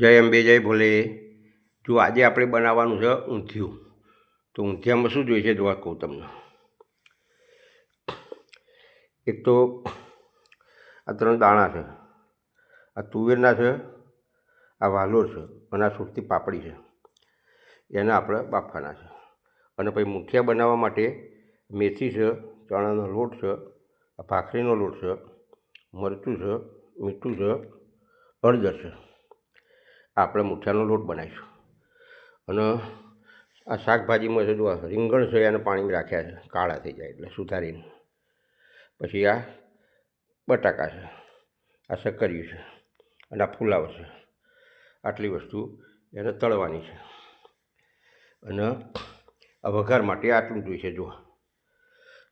જય અંબે, જય ભોલે. જો આજે આપણે બનાવવાનું છે ઊંધિયું. તો ઊંધિયામાં શું જોઈએ છે જોવા કહું તમને. એક તો આ ત્રણ દાણા છે. આ તુવેરના છે, આ વાલોર છે અને આ સુરતી પાપડી છે. એને આપણે બાફવાના છે. અને પછી મુઠિયા બનાવવા માટે મેથી છે, ચણાનો લોટ છે ભાખરીનો લોટ છે, મરચું છે, મીઠું છે, હળદર છે. આપણે મૂઠિયાનો લોટ બનાવીશું. અને આ શાકભાજીમાં છે જો રીંગણ છે એને પાણીમાં રાખ્યા છે, કાળા થઈ જાય એટલે સુધારીને. પછી આ બટાકા છે, આ શક્કરિયું છે અને આ ફુલાવ છે. આટલી વસ્તુ એને તળવાની છે. અને આ વઘાર માટે આટલું જોઈશે જો.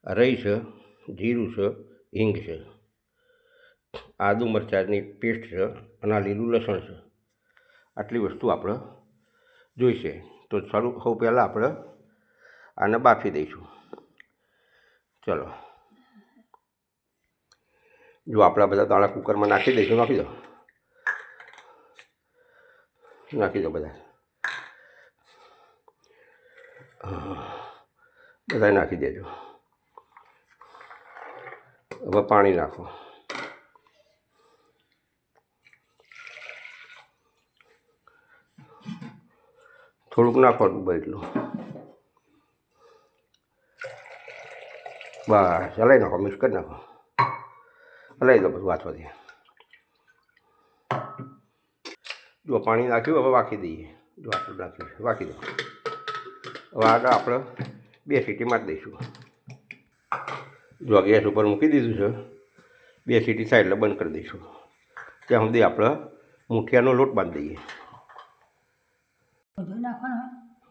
રઈ છે, જીરું છે, હિંગ છે, આદુ મરચાંની પેસ્ટ છે અને આ લીલું લસણ છે. આટલી વસ્તુ આપણે જોઈશે. તો સારું સૌ પહેલાં આપણે આને બાફી દઈશું. ચલો. જો આપણા બધા દાણા કુકરમાં નાખી દઈશું, નાખી દો. નાખી દો બધા. બધા નાખી દેજો. હવે પાણી નાખો. થોડુંક નાખવાનું બસ એટલું બસ હલાવી નાખો, મિક્સ કરી નાખો. હલાવી દો બધું વાંચવાથી જો પાણી નાખ્યું, હવે વાકી દઈએ. જો આટલું નાખ્યું વાકી દો. હવે આગળ આપણે બે સીટી મારી દઈશું. જો ગેસ ઉપર મૂકી દીધું છે, બે સીટી થાય એટલે બંધ કરી દઈશું. ત્યાં સુધી આપણે મુઠિયાનો લોટ બાંધી દઈએ બધું નાખવાનું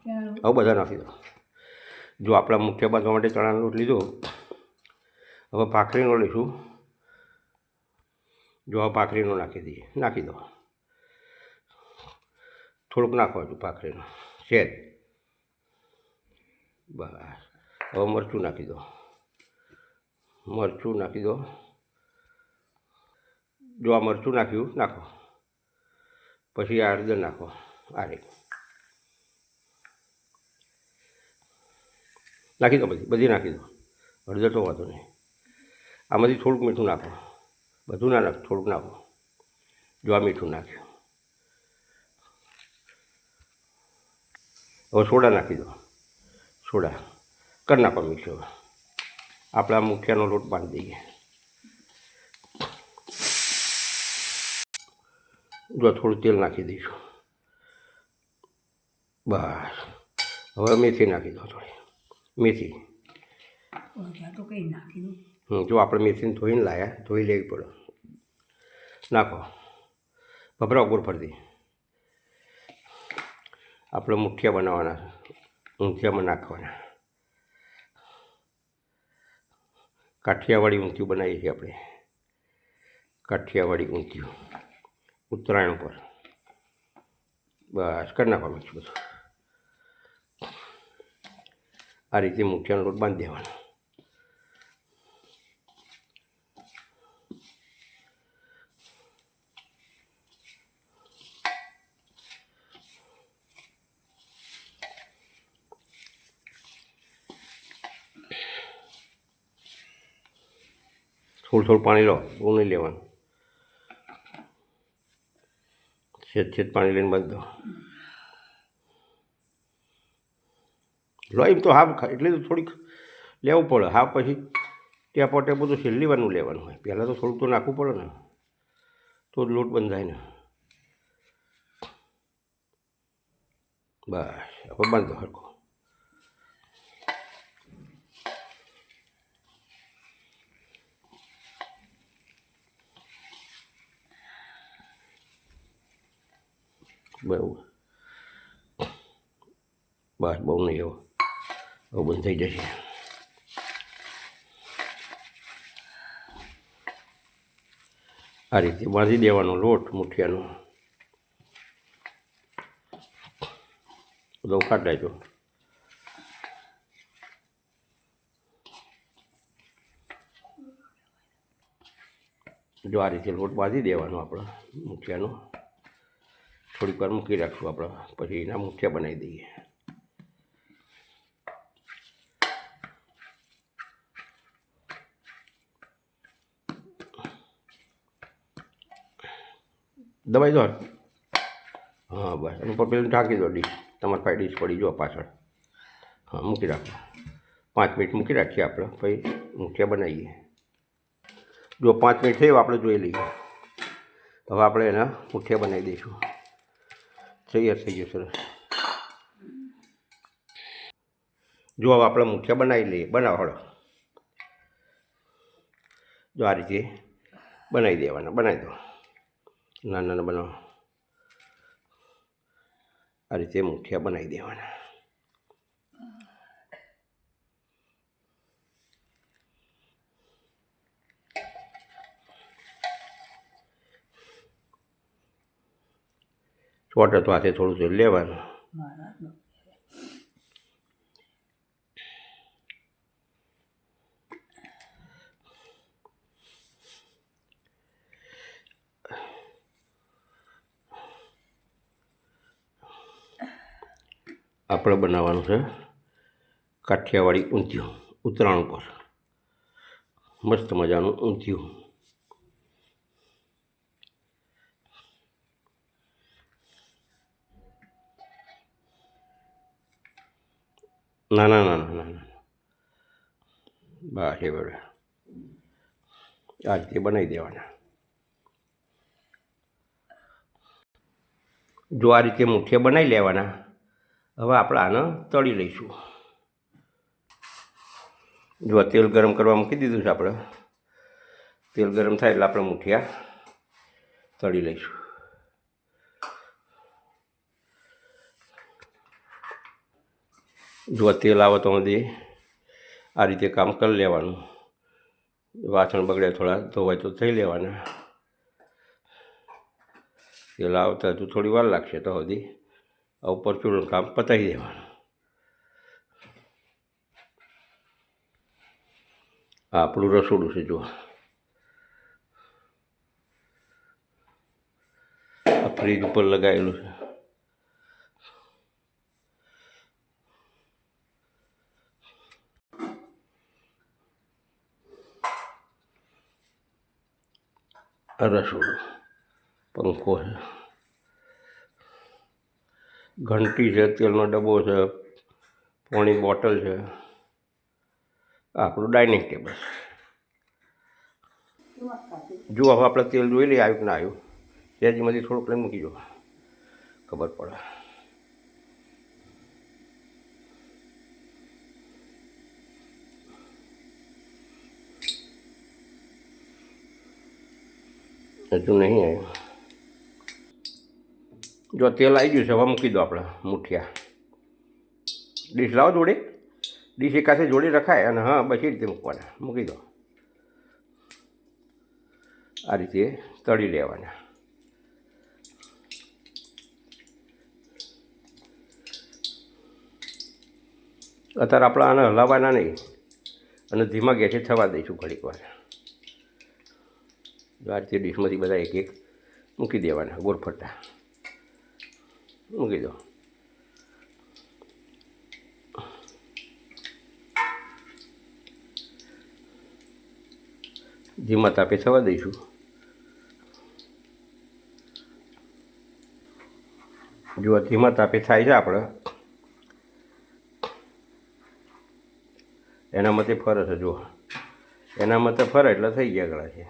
હોય કે હવે બધા નાખી દો. જો આપણા મુખ્ય બાંધવા માટે ચણાનો લોટ લીધો, હવે ભાખરીનો લઈશું. જો આ ભાખરીનો નાખી દઈએ, નાખી દો. થોડુંક નાખો છું ભાખરીનો. શેર. બસ. હવે મરચું નાખી દો. મરચું નાખી દો. જો આ મરચું નાખ્યું, નાખો. પછી આ હળદર નાખો. આ રીતે. નાખી દો બધી બધી નાખી દો. હળદર તો વાંધો નહીં. આમાંથી થોડુંક મીઠું નાખો. બધું ના નાખો, થોડુંક નાખો. જો આ મીઠું નાખ્યું. હવે સોડા નાખી દો. સોડા. કરી નાખો મિક્સ હવે. આપણા આ લોટ બાંધી દઈએ. જો થોડું તેલ નાખી દઈશું. બસ. હવે મેથી નાખી દો થોડી. મેથી. જો આપણે મેથીને ધોઈને લાયા ધોઈ લેવી પડે. નાખો. ભભરા ઉપર ફરતી. આપણે મુઠિયા બનાવવાના છે. ઊંધિયામાં નાખવાના. કાઠિયાવાડી ઊંધિયું બનાવીએ છીએ આપણે. કાઠિયાવાડી ઊંધિયું. ઉત્તરાયણ ઉપર. બસ કરી નાખો મિક્સ બધું. આ રીતે મુઠિયાનો લોટ બાંધી દેવાનો. થોડું થોડું પાણી લો, બહુ નહીં લેવાનું. છેદ છેદ પાણી લઈને બાંધી દો. લો, એમ તો ખા- એટલે તો થોડીક લેવું પડે. હાફ પછી ત્યાં પોતે બધું છેલ્લી લેવાનું હોય. પહેલાં તો થોડુંક તો નાખવું પડે ને. તો જ લોટ બંધાય ને. બસ, હવે બાંધો હરખો. બરાબર બસ, બહુ નહીં એવો. બંધ થઈ જશે આ રીતે બાંધી દેવાનો લોટ મુઠિયાનો બધો કાઢ લેજો જો આ રીતે લોટ બાંધી દેવાનો આપણે મુઠિયાનો થોડીક વાર મૂકી રાખશું આપણે પછી એના મુઠિયા બનાવી દઈએ દબાઈ દો. હા, બસ. એનું પર પેલું ઢાંકી દો ડીશ. તમારે પાસે ડીશ પડી જો પાછળ. હા, મૂકી રાખો. પાંચ મિનિટ મૂકી રાખીએ આપણે. પછી મૂઠિયા બનાવીએ. જો પાંચ મિનિટ થઈ આપણે જોઈ લઈએ. હવે આપણે એના મુઠિયા બનાવી દઈશું. તૈયાર થઈ ગયું, સરસ. જો હવે આપણે મુઠિયા બનાવી લઈએ. બનાવો, હળો. જો આ રીતે બનાવી દેવાના. બનાવી દો. નાના નાના બનાવો. આ રીતે મુઠિયા બનાવી દેવાના. વોટર તો હાથે થોડું થોડું લેવાનું. આપણે બનાવવાનું છે કાઠિયાવાડી ઊંધિયું ઉત્તરાયણ ઉપર મસ્ત મજાનું ઊંધિયું. ના ના ના ના ના બસ એ બરાબર આ રીતે બનાવી દેવાના. જો આ રીતે મુઠ્ઠીએ બનાવી લેવાના હવે આપણે આને તળી લઈશું. જો તેલ ગરમ કરવા મૂકી દીધું છે આપણે, તેલ ગરમ થાય એટલે આપણે મુઠિયા તળી લઈશું. જો તેલ આવે તો બધી આ રીતે કામ કરી લેવાનું. વાસણ બગડે થોડા ધોવાય તો થઈ લેવાના. તેલ આવતા હજુ થોડી વાર લાગશે તો સુધી આ ઉપર ચૂડનું કામ પતાવી દેવાનું. આપણું રસોડું છે, જુઓ. આ ફ્રીજ ઉપર લગાવેલું છે. રસોડું. પંખો છે. ઘંટી છે, તેલનો ડબ્બો છે, પાણી બોટલ છે. આપણું ડાઇનિંગ ટેબલ. જો હવે આપણે તેલ જોઈ લઈએ, આવ્યું કે ના આવ્યું. તેજીમાંથી થોડુંક લઈને મૂકી જુઓ ખબર પડે. હજુ નહીં આવ્યું. જો તેલ આવી ગયું છે, હવે મૂકી દો આપણે મુઠિયા. ડીશ લાવો જોડે. ડીશ એકાસે જોડે રખાય અને હા પછી રીતે મૂકવાના. મૂકી દો. આ રીતે તળી લેવાના. અત્યારે આપણે આને હલાવવાના નહીં. અને ધીમા ગેસે થવા દઈશું ઘડીક વાર. આ રીતે ડીશમાંથી બધા એક એક મૂકી દેવાના ગોળ ફરતા. મૂકી દો. ધીમા તાપે થવા દઈશું. જો ધીમા તાપે થાય છે આપણે એના મતે ફરે છે, જુઓ. એના મતે ફરે એટલે થઈ ગયા ગળા છે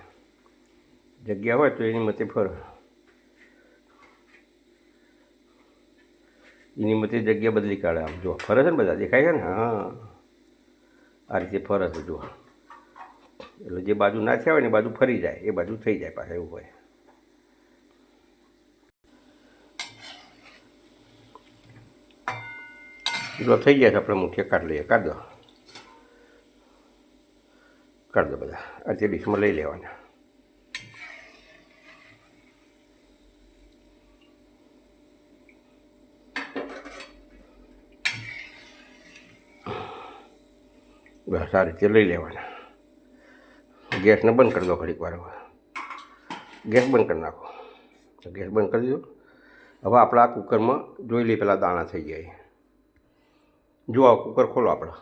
જગ્યા હોય તો એની મતે ફરે. એની મતે જગ્યા બદલી કાઢે આમ. જો ફરે છે ને બધા, દેખાય છે ને? હા. આ રીતે ફરે છે, જુઓ. એટલે જે બાજુ ના થયા હોય ને એ બાજુ ફરી જાય, એ બાજુ થઈ જાય પાછા, એવું હોય. એટલો થઈ ગયા છે આપણે મુઠિયા કાઢ લઈએ. કાઢ દો. કાઢ દો બધા. આ રીતે ડીશમાં લઈ લેવાના. બસ સારી રીતે લઈ લેવાના. ગેસને બંધ કરી દો ઘડીક વાર. ગેસ બંધ કરી નાખો. ગેસ બંધ કરી દો હવે આપણા કુકરમાં જોઈ લઈએ પહેલાં દાણા થઈ જાય જો આ કુકર ખોલો આપણે.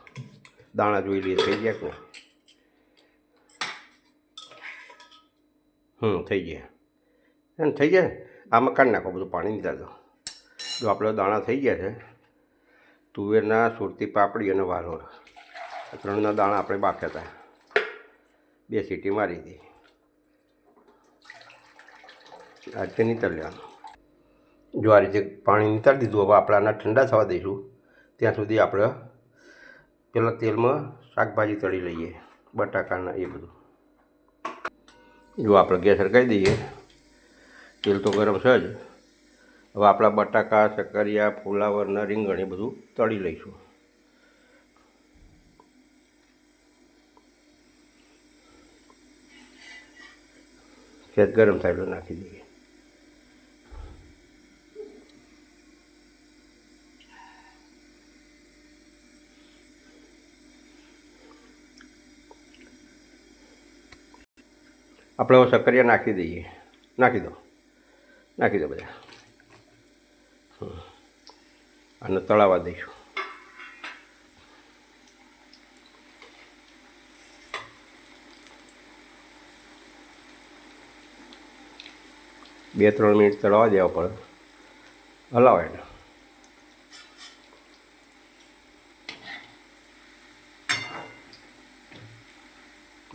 દાણા જોઈ લઈએ, થઈ ગયા કે હમ, થઈ ગયા. એમ થઈ ગયા? આમાં કાઢી નાખો, બધું પાણી નીકળ દો જો આપણે દાણા થઈ ગયા છે, તુવેરના, સુરતી પાપડી અને વાલોર. ત્રણના દાણા આપણે બાફ્યા હતા બે સીટી મારી હતી. આ રીતે નીતર લેવાનું. જો આ રીતે પાણી નીતારી દીધું, હવે આપણે આના ઠંડા થવા દઈશું. ત્યાં સુધી આપણે પહેલાં તેલમાં શાકભાજી તળી લઈએ, બટાકાના એ બધું. જો આપણે ગેસ હરગાવી દઈએ, તેલ તો ગરમ છે જ. હવે આપણા બટાકા, શક્કરિયા ફુલાવરના રીંગણ એ બધું તળી લઈશું. સેજ ગરમ થાય નાખી દઈએ. આપણે હવે શક્કરિયા નાખી દઈએ. નાખી દો. નાખી દો બધા. અને તળાવવા દઈશું બે ત્રણ મિનિટ તળવા દેવા પડે. હલાવો એને.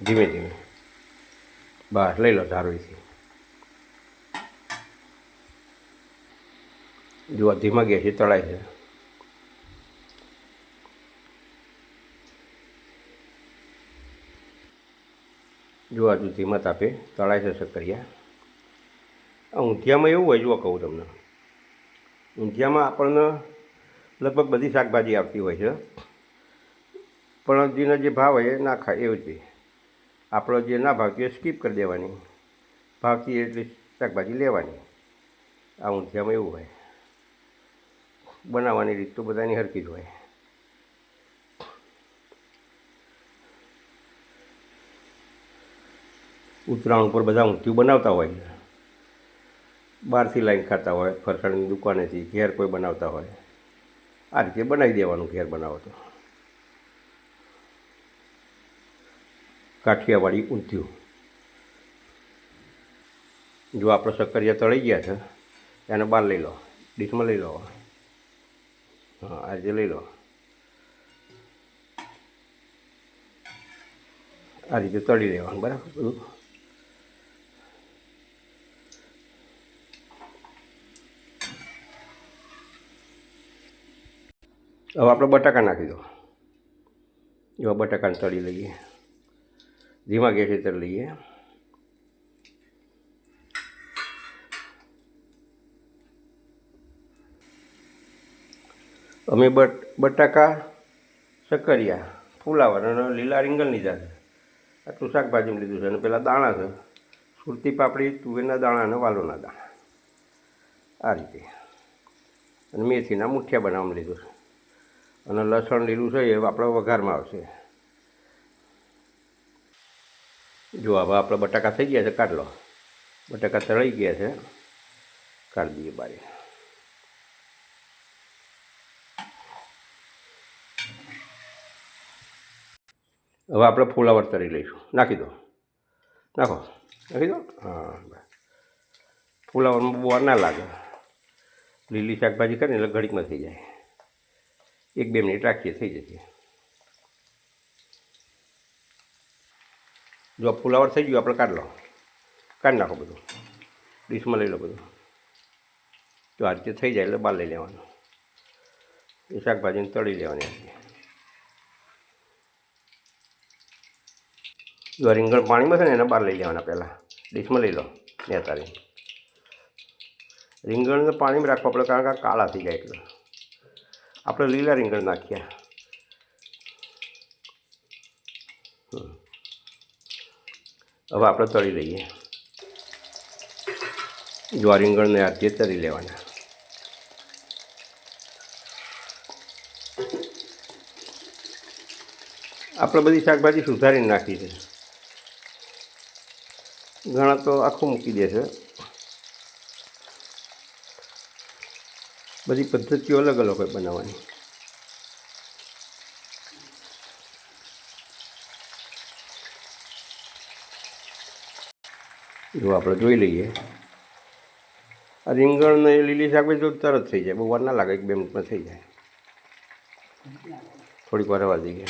ધીમે ધીમે. બસ, લઈ લો ધારવીથી. જુઓ, ધીમા ગેસથી તળાય છે. જુઓ, હજુ ધીમા તાપે તળાય છે શક્કરિયા. આ ઊંધિયામાં એવું હોય જો કહું તમને. ઊંધિયામાં આપણને લગભગ બધી શાકભાજી આવતી હોય છે. પણ જેનો જે ભાવ હોય એ ના ખાય એવું જ આપણો જે ના ભાવતી એ સ્કીપ કરી દેવાની. ભાવતી એટલી શાકભાજી લેવાની. આ ઊંધિયામાં એવું હોય. બનાવવાની રીત તો બધાની હરકી જ હોય. ઉત્તરાયણ ઉપર બધા ઊંધિયું બનાવતા હોય. છે બહારથી લાઈન ખાતા હોય, ફરસાણની દુકાનેથી ઘેર કોઈ બનાવતા હોય, આ રીતે બનાવી દેવાનું ઘેર બનાવો તો. કાઠિયાવાડી ઊંધિયું. જો આપણે શક્કરિયા તળી ગયા છે, એને બહાર લઈ લો, ડીશમાં લઈ લો. હા, આ રીતે લઈ લો. આ રીતે તળી લેવાનું, બરાબર? બધું હવે આપણે બટાકા નાખી દો. એવા બટાકાને તળી લઈએ. ધીમા ગેસે તળી લઈએ. અમે બટ, બટાકા, શક્કરિયા, ફુલાવર અને લીલા રીંગણ લીધા છે. આટલું શાકભાજી લીધું છે અને પેલા દાણા છે. સુરતી પાપડી, તુવેરના દાણા અને વાલોના દાણા. આ રીતે. અને મેથીના મુઠિયા બનાવવામાં લીધું છે. અને લસણ લીલું છે એ આપણે વઘારમાં આવશે. જો હવે આપણે બટાકા થઈ ગયા છે કાઢ લો બટાકા તળાઈ ગયા છે. કાઢી દઈએ બારી. હવે આપણે ફુલાવર તરી લઈશું. નાખી દો. નાખો. નાખી દો? હા ફુલાવરમાં બહુ ના લાગે. લીલી શાકભાજી કરીને એટલે ઘડીકમાં થઈ જાય. એક બે મિનિટ રાખીએ, થઈ જશે. જો ફુલાવર થઈ ગયું, આપણે કાઢ લો. કાઢી નાખો બધું. ડીશમાં લઈ લો બધું. જો આ રીતે થઈ જાય એટલે બહાર લઈ લેવાનું. એ શાકભાજીને તળી લેવાની આજે જો રીંગણ પાણીમાં છે ને, એને બહાર લઈ લેવાના પહેલાં. ડીશમાં લઈ લો ને તારી રીંગણને પાણીમાં રાખવા પડે કારણ કે કાળા થઈ જાય એટલે. આપણે લીલા રીંગણ નાખ્યા હવે આપણે તળી લઈએ. જો રીંગણને આ રીતે તળી લેવાના. આપણે બધી શાકભાજી સુધારીને નાખી છે. ઘણા તો આખું મૂકી દે છે. બધી પદ્ધતિઓ અલગ અલગ હોય બનાવવાની. જો આપણે જોઈ લઈએ. આ રીંગણ ને લીલી શાકભાજી તો તરત થઈ જાય, બહુ વાર ના લાગે, એક બે મિનિટમાં થઈ જાય. થોડીક વાર હવા દઈએ.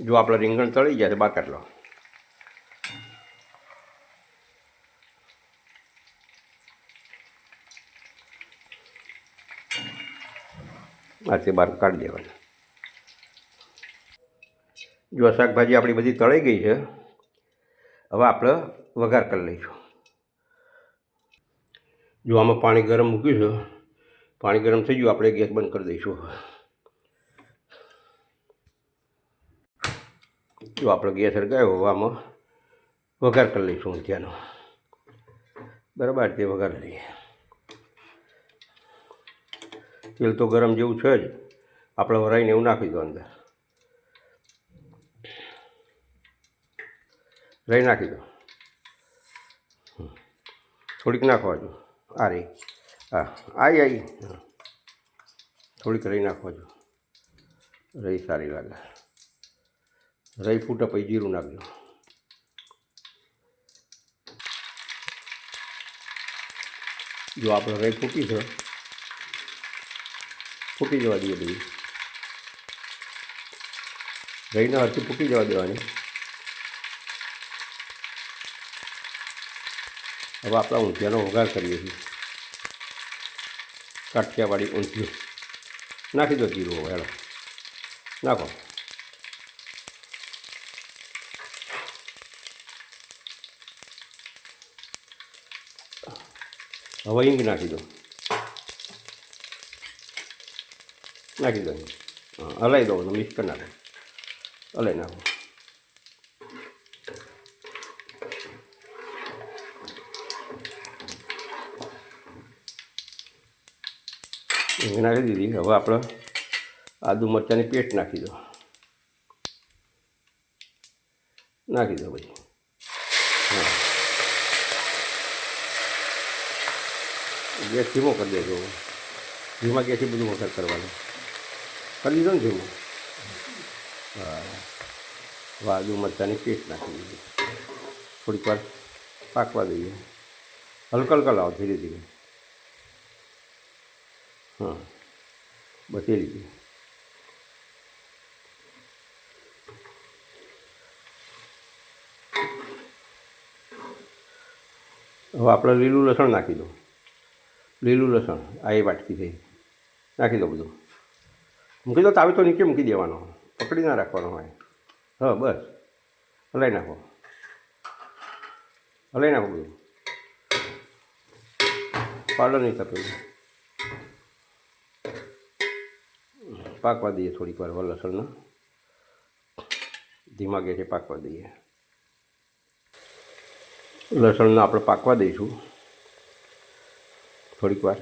જો આપણે રીંગણ તળી જાય તો બાકાટ લો આ તે બહાર કાઢી દેવાના. જો શાકભાજી આપણી બધી તળાઈ ગઈ છે, હવે આપણે વઘાર કરી લઈશું. જો આમાં પાણી ગરમ મૂક્યું છે, પાણી ગરમ થઈ ગયું, આપણે ગેસ બંધ કરી દઈશું જો આપણે ગેસ સળગાવ્યો હવે આમાં વઘાર કરી લઈશું ત્યાંનો બરાબર તે વઘાર લઈએ તેલ તો ગરમ જેવું છે જ. આપણે વરાઈને એવું નાખી દો અંદર. રહી નાખી દો. થોડીક નાખવા જો આ રહી. હા. આવી આવી. થોડીક રહી નાખવા જો રહી સારી લાગે. રહી ફૂટે પછી જીરું નાખજો જો આપણે રહી ફૂટી છે ફૂટી જવા દઈએ બધી. રહીને હરથી ફૂટી જવા દેવાની. હવે આપણા ઊંધિયાનો વઘાર કરીએ છીએ. કાઠિયાવાડી ઊંધિયું. નાખી દો જીરું હવે, હેડો. નાખો. હવે હિંગ નાખી દો. નાખી દો હિંગ. હા હલાવી દો મિક્સ કરી નાખો હલાવી નાખો હિંગ નાખી દીધી હવે આપણે આદુ મરચાંની પેસ્ટ નાખી દો નાખી દો પછી ગેસ ધીમો કરી દેજો ધીમા ગેસથી બધું વખત કરવાનું કરી દીધો ને ધીમો મરચાંની પેસ્ટ નાખી દીધી. થોડીક વાર પાકવા દઈએ. હલકા હલકા લાવો ધીરે ધીરે. હા. બસ રીતે હવે આપણે લીલું લસણ નાખી દો. લીલું લસણ, આ એ વાટકી થઈ. નાખી દો બધું. મૂકી દો, તાવે તો નીચે મૂકી દેવાનો. પકડી ના રાખવાનો હોય. હા, બસ. હલાવી નાખો. હલાવી નાખો બધું. પાડો નહીં તપે. પાકવા દઈએ થોડીક વાર લસણનો. ધીમા ગેસે પાકવા દઈએ. લસણને આપણે પાકવા દઈશું. થોડીક વાર.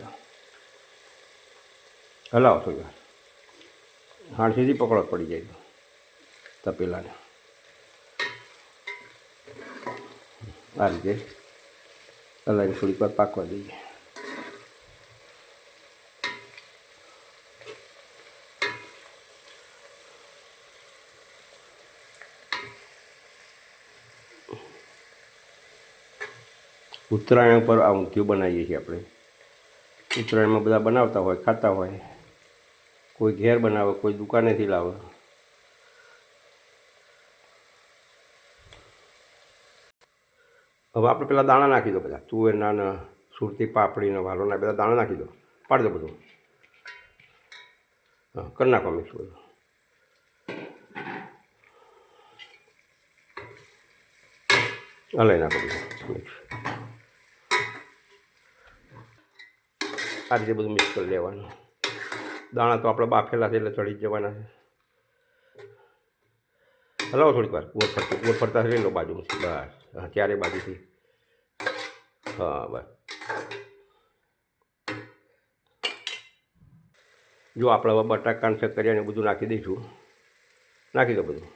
હલાવો થોડી વાર. હાણસીથી પકડો પડી જાય તપેલાને. આ રીતે હલાવીને થોડીક વાર પાકવા દઈએ. ઉત્તરાયણ ઉપર આ ઊંધિયું બનાવીએ છીએ આપણે. ઉત્તરાયણમાં બધા બનાવતા હોય, ખાતા હોય. કોઈ ઘેર બનાવે, કોઈ દુકાનેથી લાવે. હવે આપણે પેલા દાણા નાખી દો બધા. તુવેરના ને સુરતી પાપડીને વાલોના બધા દાણા નાખી દો. પાડી દો બધું. હા, કરી નાખો મિક્સ બધું. હલાવી નાખો બધું મિક્સ. આ રીતે બધું મિક્સ કરી લેવાનું. દાણા તો આપણે બાફેલા છે એટલે ચડી જવાના છે. હલાવો થોડીક વાર. ગોળ ફરતા ગોળ ફરતા રહી લો બાજુથી બસ. હા ત્યારે બાજુથી. હા, બસ. જો આપણે હવે બટાકાને શક્કરિયા ને બધું નાખી દઈશું. નાખી દો બધું.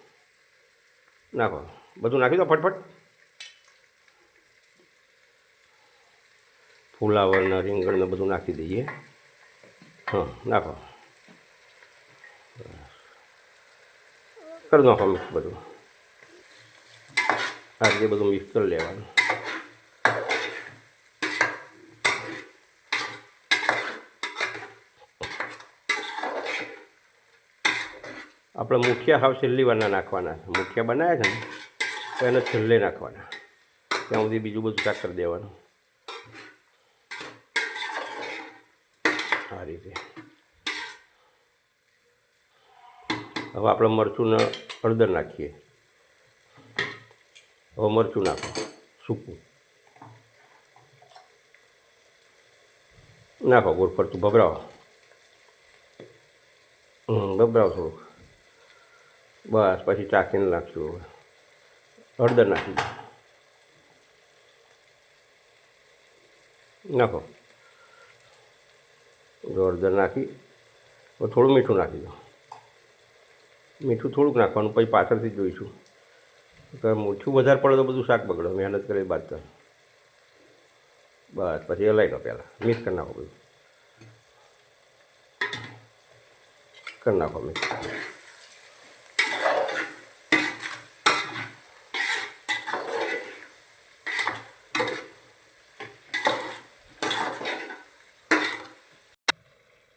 નાખો. બધું નાખી દો ફટફટ. ફુલાવર રીંગણને રીંગણ બધું નાખી દઈએ. હા, નાખો. કરી નાખો મિક્સ બધું. આ રીતે બધું મિક્સ કરી લેવાનું. આપણે મુઠિયા હાવ છેલ્લી વારના નાખવાના છે. મુઠિયા બનાવ્યા છે ને, તો એને છેલ્લે નાખવાના. ત્યાં સુધી બીજું બધું શાક કરી દેવાનું આ રીતે હવે આપણે મરચું ને હળદર નાખીએ. હવે મરચું નાખો, સૂકું. નાખો ગોળ ફરતું, ભભરાવો. ભભરાવો થોડુંક. બસ, પછી ચાખીને નાખશું હવે. હળદર નાખી દો. નાખો. જો હળદર નાખી થોડું મીઠું નાખી દો. મીઠું થોડુંક નાખવાનું, પછી પાછળથી જોઈશું. મીઠું વધારે પડે તો બધું શાક બગડે, મહેનત કરે બાદ તો. બસ, પછી હલાવી લો પહેલાં. મિક્સ કરી નાખો બધું. કરી નાખો મિક્સ.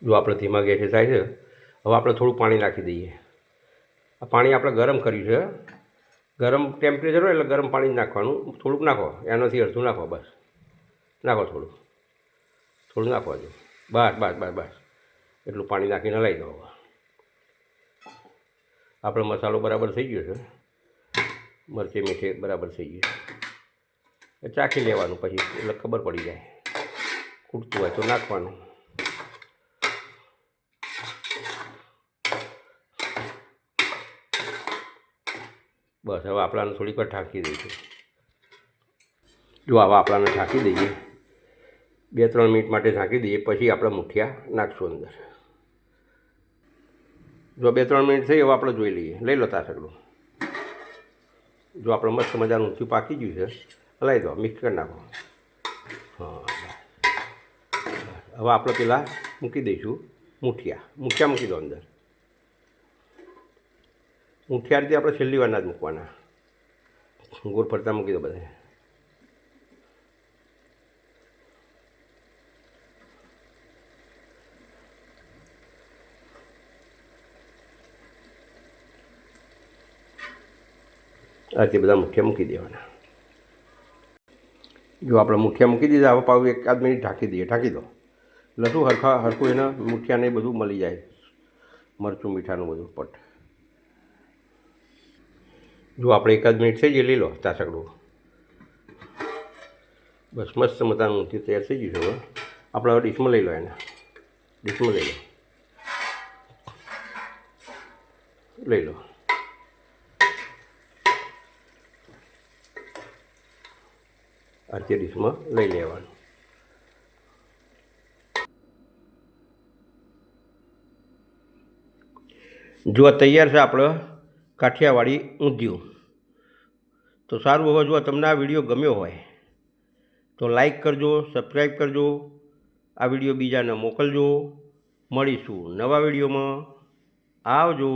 જો આપણે ધીમા ગેસે થાય છે, હવે આપણે થોડું પાણી નાખી દઈએ. આ પાણી આપણે ગરમ કર્યું છે. ગરમ ટેમ્પરેચર હોય એટલે ગરમ પાણી નાખવાનું. થોડુંક નાખો. એનાથી અડધું નાખો બસ. નાખો થોડું થોડું નાખો હજુ. બસ બસ બસ બસ. એટલું પાણી નાખીને લઈ દો આપણો મસાલો બરાબર થઈ ગયો છે. મરચી, મીઠી બરાબર થઈ ગયું ચાખી લેવાનું પછી, એટલે ખબર પડી જાય. ખૂટતું હોય તો નાખવાનું. બસ, હવે આપણાને થોડીક વાર ઠાકી દઈશું જો આવા આપણાને ઢાંકી દઈએ. બે, ત્રણ મિનિટ માટે ઢાંકી દઈએ, પછી આપણે મુઠિયા નાખશું અંદર. જો બે, ત્રણ મિનિટ થઈ, હવે આપણે જોઈ લઈએ. લઈ લો તાસકડું જો આપણે મસ્ત મજાનું ઊંચું પાકી ગયું છે હલાવી દો, મિક્સ કરી નાખો. હા હવે આપણે પેલા મૂકી દઈશું મુઠિયા. મુઠિયા મૂકી દો અંદર. મુઠિયા રીતે આપણે છેલ્લી વારના જ મૂકવાના. ગોળ ફરતા મૂકી દો બધા આ રીતે બધા મુઠિયા મૂકી દેવાના. જો આપણે મુઠિયા મૂકી દીધા, હવે પાછું એકાદ મિનિટ ઢાંકી દઈએ. ઢાંકી દો. એટલે શું હરખા હરખું એના મુઠિયાને બધું મળી જાય. મરચું, મીઠાનું બધું, પટ. જો આપણે એકાદ મિનિટ થઈ જઈએ લઈ લો તાસકડું બસ મસ્ત મતાનું ઊંધિયું તૈયાર થઈ ગયું છે આપણે હવે ડીશમાં લઈ લો એને. ડીશમાં લઈ લો. લઈ લો. આ તે ડીશમાં લઈ લેવાનું. જો તૈયાર છે આપણો કાઠિયાવાડી ઊંધિયું તો સારું હવે જો તમને આ વીડિયો ગમ્યો હોય, તો લાઈક કરજો, સબસ્ક્રાઈબ કરજો, આ વીડિયો બીજાને મોકલજો. મળીશું નવા વિડીયોમાં. આવજો.